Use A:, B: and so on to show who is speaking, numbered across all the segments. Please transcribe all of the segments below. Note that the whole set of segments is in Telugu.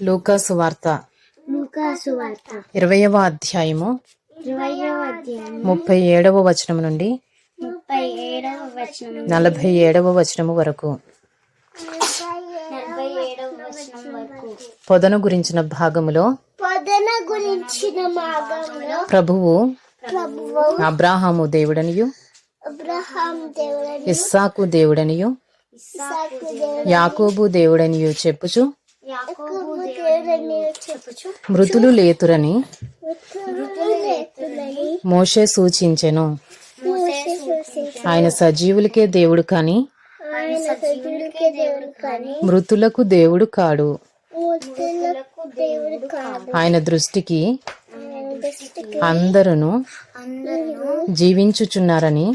A: లూకాసు వార్త ఇరవయవ అధ్యాయము ముప్పై ఏడవ వచనం నుండి నలభై ఏడవ వచనము వరకు. పొదను గురించిన భాగములో
B: పొదన గురించిన భాగంలో
A: ప్రభువు అబ్రాహాము దేవుడనియు ఇస్సాకు దేవుడనియు యాకోబు దేవుడనియు చెప్పుచు మృతులు లేతురని మోషే సూచించెను. ఆయన సజీవులకే దేవుడు కాని
B: కానీ
A: మృతులకు దేవుడు కాడు. ఆయన దృష్టికి అందరును
B: అందరూ
A: జీవించుచున్నారని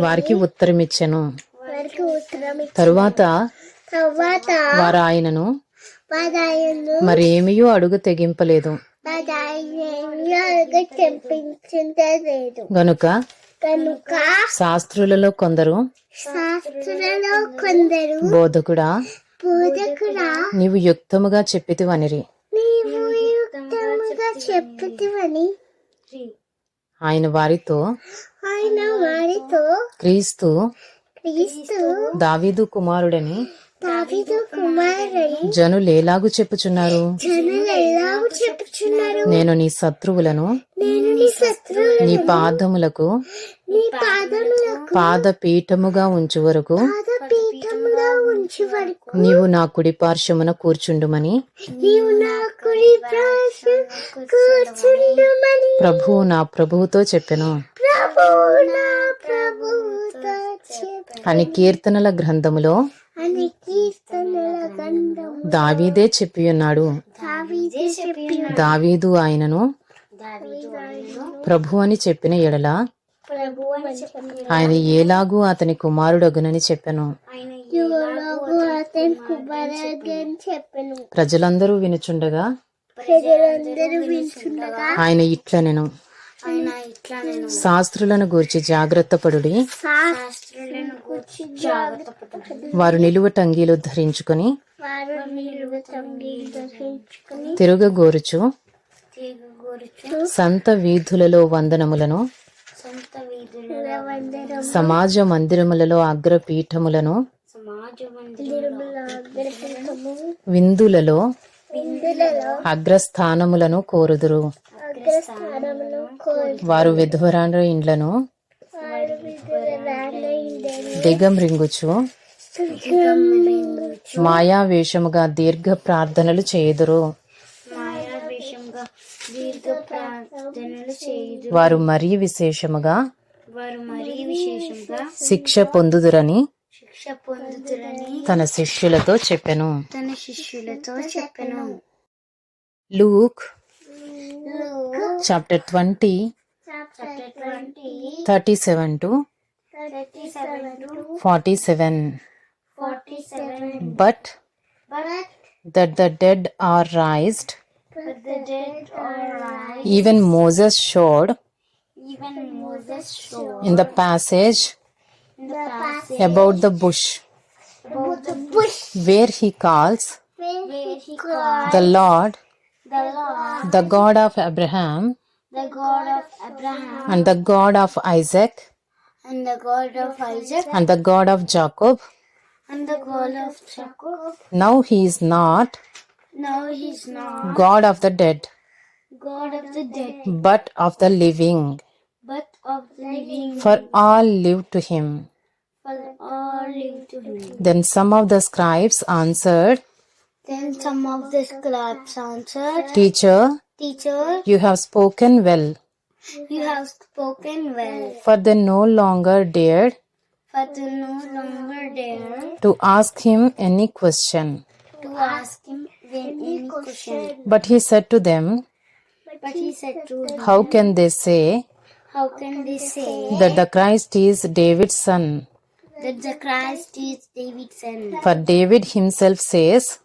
A: వారికి ఉత్తరమిచ్చెను. తరువాత
B: తర్వాత
A: వారు ఆయనను
B: పదాయను
A: మరి ఏమీయూ అడుగు తెగింపలేదు గనుక
B: కనుక
A: శాస్త్రులలో కొందరు
B: శాస్త్రులలో కొందరు
A: బోధకుడా
B: బోధకుడా
A: నీవు యుక్తముగా చెప్పితివనిరి.
B: నీవు యుక్తముగా చెప్పుతివని
A: ఆయన వారితో
B: ఆయన వారితో
A: క్రీస్తు
B: క్రీస్తు
A: దావీదు కుమారుడని
B: జనులు ఎలాగూ చెప్పుచున్నారు?
A: నేను నీ శత్రువులను
B: నీ
A: పాదములకు
B: నీ పాదములకు
A: పాదపీఠముగా ఉంచు వరకు నీవు నా కుడి పార్శ్వమున కూర్చుండుమని
B: నా
A: ప్రభువుతో చెప్పెను.
B: ప్రభు నా ప్రభువుతో చెప్పు
A: అని కీర్తనల గ్రంథములో దావీదే
B: దావీదే చెప్పిన
A: దావీదు ఆయనను ప్రభు అని చెప్పిన ఎడల ఆయన ఏలాగూ అతని కుమారుడగునని చెప్పెను. ప్రజలందరూ వినుచుండగా ఆయన ఇట్లనెను
B: ఆయన ఇట్లా నేను
A: శాస్త్రులను గూర్చి జాగ్రత్త పడుడి వారు ధరించుకొని
B: నిలువ తండ్రిని దర్శించుకుని
A: తిరుగగోరుచు సంత వీధులలో వందనములను సమాజ మందిరములలో అగ్రపీఠములను విందులలో అగ్రస్థానములను కోరుదురు. వారు విధవరాండ్ర ఇండ్లను
B: విధుల రాళ్ళయిందని
A: దిగమ్రింగుచు మాయావేషముగా దీర్ఘ ప్రార్థనలు చేయుదురు. వారు మరీ విశేషముగా శిక్ష పొందుదురని తన శిష్యులతో చెప్పెను.
B: తన శిష్యులతో చెప్పెను.
A: Luke
B: Chapter 20, chapter
A: 37 to
B: 47. 47.
A: But,
B: but
A: that the dead are raised, even Moses showed,
B: even Moses showed
A: in the passage, about the bush,
B: about the bush
A: where he calls,
B: where he calls
A: the Lord
B: the Lord
A: the god of abraham.
B: The God of Abraham.
A: And the god of isaac.
B: And the God of Isaac.
A: And the god of jacob.
B: And the God of Jacob.
A: now he is not
B: Now he's not
A: god of the dead.
B: God of the dead,
A: but of the living.
B: But of the living.
A: for all live to him.
B: For all live to him.
A: then some of the scribes answered
B: Then some of the scribes answered,
A: teacher
B: Teacher,
A: you have spoken well
B: you have spoken well,
A: for they no longer dared
B: for they no longer dare
A: to ask him any question.
B: to ask him any question.
A: But he said to them,
B: But he said to them,
A: How can they say
B: How can they say
A: that the Christ is David's son?
B: that the Christ is David's son?
A: For David himself says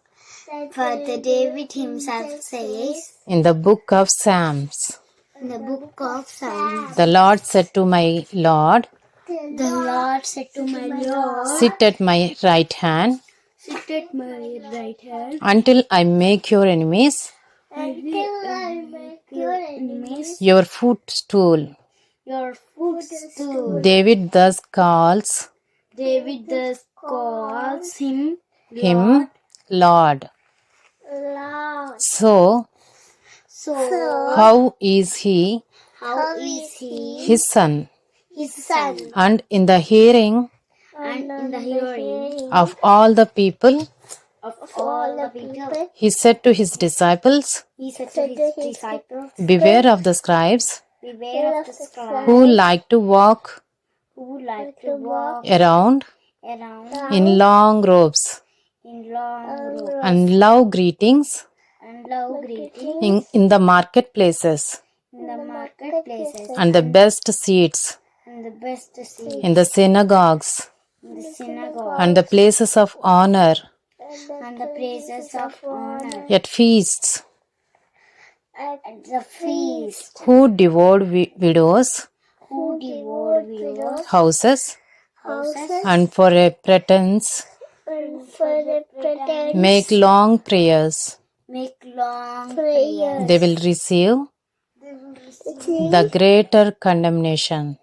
B: For the David himself says
A: in the book of Psalms,
B: in the book of Psalms,
A: The Lord said to my Lord,
B: The Lord said to my Lord,
A: Sit at my right hand
B: Sit at my right hand
A: until I make your enemies
B: until I make your enemies
A: your footstool.
B: your footstool.
A: David thus calls
B: David thus calls him
A: him Lord.
B: Lord.
A: So,
B: So,
A: how is he
B: how is he
A: his son?
B: his son?
A: And in the hearing
B: And in the hearing
A: of all the people,
B: of all the people,
A: he said to his disciples,
B: he said to his disciples,
A: Beware of the scribes
B: Beware of the scribes
A: who like to walk
B: who like to walk
A: around
B: around
A: in long robes
B: in long robes
A: and love greetings
B: and love greetings.
A: in, in the marketplaces.
B: In the marketplaces.
A: And the best seats.
B: And the best seats.
A: In the synagogues.
B: In the synagogue
A: and the places of honor.
B: And the places of honor.
A: At feasts.
B: At the feast.
A: Who devoured wi- widows?
B: Who devoured widows?
A: Houses.
B: Houses.
A: And for a pretense
B: and for the pretend
A: make long prayers.
B: Make long prayers.
A: They will receive the greater condemnation.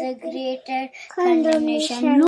B: the greater condemnation